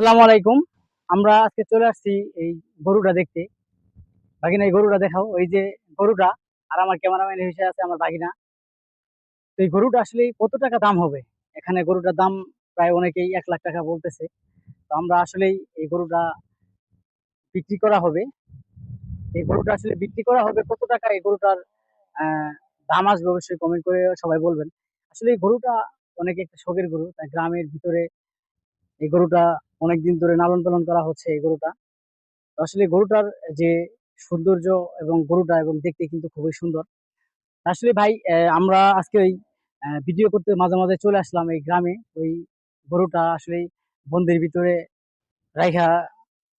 আসসালামু আলাইকুম। আমরা আজকে চলে আসছি এই গরুটা দেখতে। বাগিনা, এই গরুটা দেখাও। ওই যে গরুটা, আর আমার ক্যামেরাম্যান হিসেবে আছে আমার বাগিনা। তো এই গরুটা আসলে কত টাকা দাম হবে? এখানে গরুটার দাম প্রায় অনেকেই এক লাখ টাকা বলতেছে। তো আমরা আসলেই এই গরুটা বিক্রি করা হবে। এই গরুটা আসলে বিক্রি করা হবে কত টাকা? এই গরুটার দাম আসবে অবশ্যই কমেন্ট করে সবাই বলবেন। আসলে এই গরুটা অনেকে একটা শখের গরু, তাই গ্রামের ভিতরে এই গরুটা অনেকদিন ধরে লালন পালন করা হচ্ছে এই গরুটা। আসলে গরুটার যে সৌন্দর্য এবং গরুটা এবং দেখতে কিন্তু খুবই সুন্দর। আসলে ভাই আমরা আজকে ওই ভিডিও করতে মাঝে মাঝে চলে আসলাম এই গ্রামে। ওই গরুটা আসলে বন্দির ভিতরে রাইখা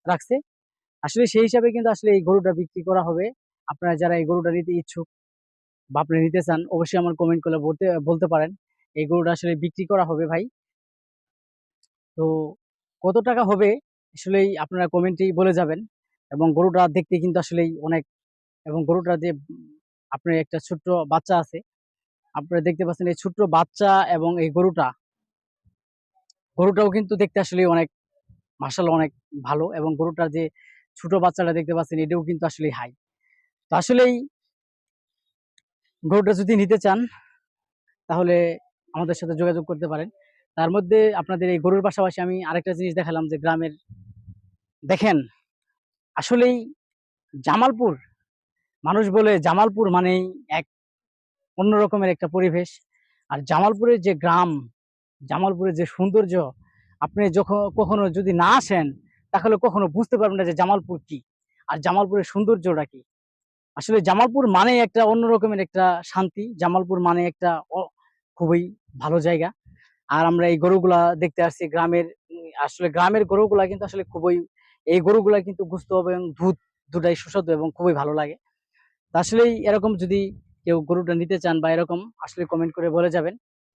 রাখছে। আসলে সেই হিসাবে কিন্তু আসলে এই গরুটা বিক্রি করা হবে। আপনারা যারা এই গরুটা নিতে ইচ্ছুক বা আপনি নিতে চান, অবশ্যই আমার কমেন্ট করে বলতে বলতে পারেন। এই গরুটা আসলে বিক্রি করা হবে ভাই। তো কত টাকা হবে আসলেই আপনারা কমেন্টেই বলে যাবেন এবং গরুটা দেখতে কিন্তু আসলেই অনেক এবং গরুটা যে আপনার একটা ছোট্ট বাচ্চা আছে, আপনারা দেখতে পাচ্ছেন এই ছোট্ট বাচ্চা এবং এই গরুটা। গরুটাও কিন্তু দেখতে আসলে অনেক মার্শাল অনেক ভালো এবং গরুটার যে ছোট বাচ্চাটা দেখতে পাচ্ছেন এটাও কিন্তু আসলে হাই তো আসলেই গরুটা যদি নিতে চান, তাহলে আমাদের সাথে যোগাযোগ করতে পারেন। তার মধ্যে আপনাদের এই গরুর পাশাপাশি আমি আরেকটা জিনিস দেখালাম যে গ্রামের, দেখেন, আসলেই জামালপুর, মানুষ বলে জামালপুর মানেই এক অন্য রকমের একটা পরিবেশ। আর জামালপুরের যে গ্রাম, জামালপুরের যে সৌন্দর্য, আপনি যখন কখনো যদি না আসেন, তাহলে কখনো বুঝতে পারবেন না যে জামালপুর কি। আর জামালপুরের সৌন্দর্যটা কি? আসলে জামালপুর মানে একটা অন্য রকমের একটা শান্তি, জামালপুর মানে একটা খুবই ভালো জায়গা। আর আমরা এই গরুগুলা দেখতে আসছি গ্রামের, আসলে গ্রামের গরুগুলা কিন্তু আসলে খুবই, এই গরুগুলা কিন্তু গুস্ত এবং দুধ দুটাই সুস্বাদু এবং খুবই ভালো লাগে। আসলেই এরকম যদি কেউ গরুটা নিতে চান বা এরকম, আসলে কমেন্ট করে বলে যাবেন।